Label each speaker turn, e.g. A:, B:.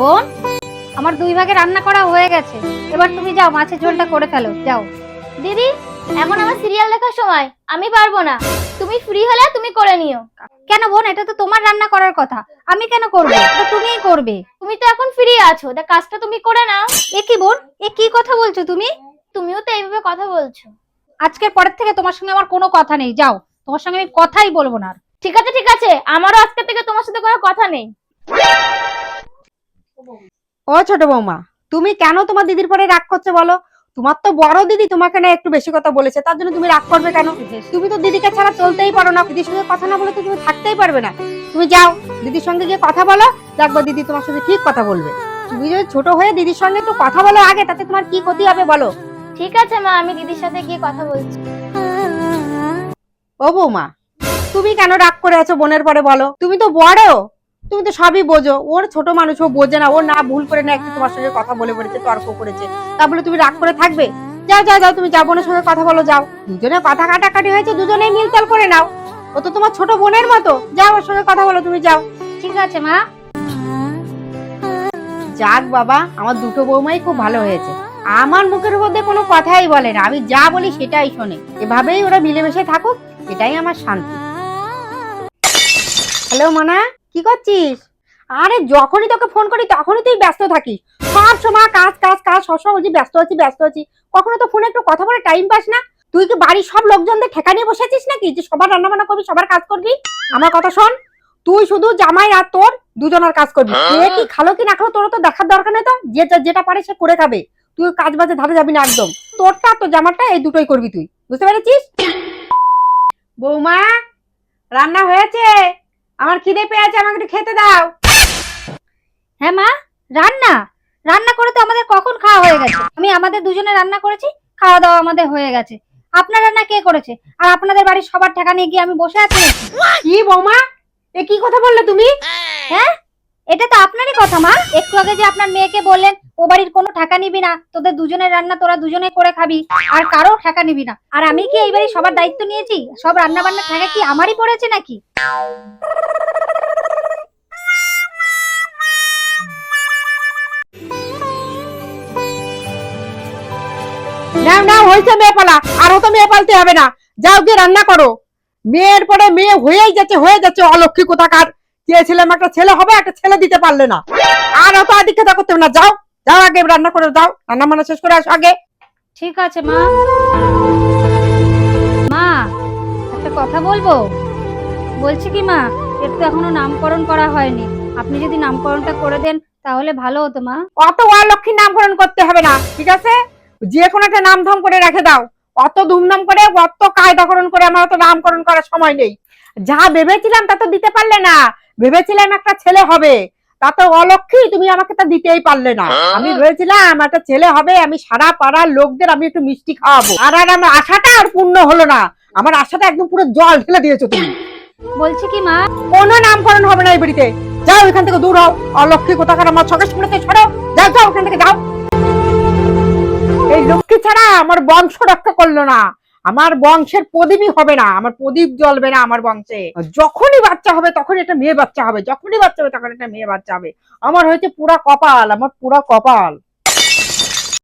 A: বোন, আমার দুই ভাগে রান্না করা হয়ে গেছে। এবার তুমি যাও, মাছের ঝোলটা করে ফেলো। যাও।
B: দিদি, এখন আমার সিরিয়াল দেখার সময়। আমি পারব না। তুমি ফ্রি হলে তুমি করে নিও।
A: কেন বোন, এটা তো তোমার রান্না করার কথা। আমি কেন করব? এটা তুমিই করবে।
B: তুমি তো এখন ফ্রি আছো। তা কাজটা তুমি করে নাও।
A: এ কি বোন? এ কি কথা বলছো তুমি?
B: তুমিও তো এইভাবে কথা বলছো।
A: আজকের পরের থেকে তোমার সঙ্গে আমার কোনো কথা নেই। যাও। তোমার সঙ্গে আমি কথাই বলব না
B: ঠিক আছে ঠিক আছে। আমারও আজকে থেকে তোমার সাথে কোনো কথা নেই।
C: ও ছোট বৌমা তুমি কেন তোমার দিদির পরে রাগ করছ বলো? তোমার তো বড় দিদি তোমাকে না একটু বেশি কথা বলেছে তার জন্য তুমি রাগ করবে কেন? তুমি তো দিদিকে ছাড়া চলতেই পারো না দিদির সঙ্গে কথা না বলে তো তুমি থাকতেই পারবে না। তুমি যাও দিদির সঙ্গে গিয়ে কথা বলো দেখব দিদি তোমার সঙ্গে ঠিক কথা বলবে। তুমি যদি ছোট হয়ে দিদির সঙ্গে একটু কথা বলো আগে তাতে তোমার কি ক্ষতি হবে বলো?
B: ঠিক আছে মা আমি দিদির সাথে গিয়ে কথা বলছি।
C: ও বৌমা তুমি কেন রাগ করে আছো বোনের পরে বলো? তুমি তো বড়। তুমি তো সবই বোঝো। ওর ছোট মানুষ, ও বোঝে না। ও না ভুল করে না একটু তোমার সঙ্গে কথা বলে পড়েছে তর্ক করেছে। তা বলে তুমি রাগ করে থাকবে? যাও যাও যাও, তুমি যাও, বোনের সঙ্গে কথা বলো, যাও। দুজনে কথা কাটাকাটি হয়েছে, দুজনেই মিলতাল করে নাও। ও তো তোমার ছোট বোনের মতো। যাও, ওর সঙ্গে কথা বলো, তুমি যাও।
A: ঠিক আছে, মা?
C: যাক বাবা, আমার দুটো বৌমাই খুব ভালো হয়েছে। আমার মুখের মধ্যে কোনো কথাই বলে না। আমি যা বলি সেটাই শোনে। এভাবেই ওরা মিলেমিশে থাকুক, এটাই আমার শান্তি। হ্যালো, মানা? কি করছিস? আরে যখনই তোকে ফোন করি তখনই তুই ব্যস্ত থাকিস। সব সময় কাজ কাজ কাজ সবসময় বলছি ব্যস্ত আছি ব্যস্ত আছি। কখনো তো ফোনে একটু কথা বলে টাইম পাস না। তুই কি বাড়ির সব লোকজনদের ঠেকা নিয়ে বসেছিস নাকি? যে সবার রান্না বান্না করবি সবার কাজ করবি? আমার কথা শোন তুই শুধু জামাই আর তোর দুজনের কাজ করবি। কে কি খালো কি না খালো তোর তো দেখার দরকার নেই তো। যে যেটা পারে সে করে খাবে। তুই কাজ বাজে ধারে যাবি না একদম। তোরটা তোর জামাটা এই দুটোই করবি তুই। বুঝতে পেরেছিস? বৌমা রান্না হয়েছে? আমার খিদে পেয়েছে আমাকে একটু খেতে দাও।
A: হ্যাঁ মা রান্না? রান্না করে তো আমাদের কখন খাওয়া হয়ে গেছে? আমি আমাদের দুজনে রান্না করেছি খাওয়া দাওয়া আমাদের হয়ে গেছে। আপনার রান্না কে করেছে? আর আপনাদের বাড়ির সবার টাকা নিয়ে গিয়ে আমি বসে আছি
C: কি বৌমা? এ কি কথা বললে তুমি?
A: হ্যাঁ? এটা তো আপনারই কথা মা। একটু আগে যে আপনার মেয়েকে বললেন ও বাড়ির কোনো টাকা নিবি না তোদের দুজনের রান্না তোরা দুজনে করে খাবি আর কারও টাকা নিবি না। আর আমি কি এই বাড়ির সবার দায়িত্ব নিয়েছি? সব রান্না বান্না টাকা কি আমারই পড়েছে নাকি?
C: নাও নাও হয়েছে মেয়ে পালা। আরও তো মেয়ে পালতে হবে না। যাও গিয়ে রান্না করো। মেয়ের পরে মেয়ে হয়েই যাচ্ছে হয়ে যাচ্ছে। অলক্ষী কোথাকার? চেয়েছিলাম একটা ছেলে হবে একটা ছেলে দিতে পারলে না। আর অত আদিক্ষেতা করতে না। যাও যাও আগে রান্না করে দাও। রান্না বান্না শেষ করে আসো আগে।
A: ঠিক আছে মা। মা একটা কথা বলব? বলছি কি মা এর তো এখনও নামকরণ করা হয়নি। আপনি যদি নামকরণটা করে দেন তাহলে ভালো হতো মা।
C: অত অলক্ষী নামকরণ করতে হবে না। ঠিক আছে? যে কোনো একটা নাম ধাম করে রেখে দাও। অত ধুমধাম করে অত কায়দাকরণ করে আমার অত নামকরণ করার সময় নেই। যা ভেবেছিলাম তা তো দিতে পারলে না। ভেবেছিলাম একটা ছেলে হবে। তা তো অলক্ষী তুমি আমাকে তা দিতেই পারলে না। আমি ভেবেছিলাম একটা ছেলে হবে আমি সারা পাড়ার লোকদের আমি একটু মিষ্টি খাওয়াবো। আর আর আমার আশাটা আর পূর্ণ হলো না। আমার আশাটা একদম পুরো জল ঢেলে দিয়েছ তুমি।
A: বলছি কি মা?
C: কোনো নামকরণ হবে না এই বাড়িতে। যাও এখান থেকে দূর হও। অলক্ষী কোথাকার আমার চোখের সামনে থেকে সরো। যাও যাও এখান থেকে যাও। ছাড়া আমার বংশ রক্ষা করল না। আমার বংশের প্রদীপই হবে না। আমার প্রদীপ জ্বলবে না আমার বংশে। যখনই বাচ্চা হবে তখন এটা মেয়ে বাচ্চা হবে। যখনই বাচ্চা হবে তখন এটা মেয়ে বাচ্চা হবে। আমার হয়েছে পুরা কপাল আমার পুরা কপাল।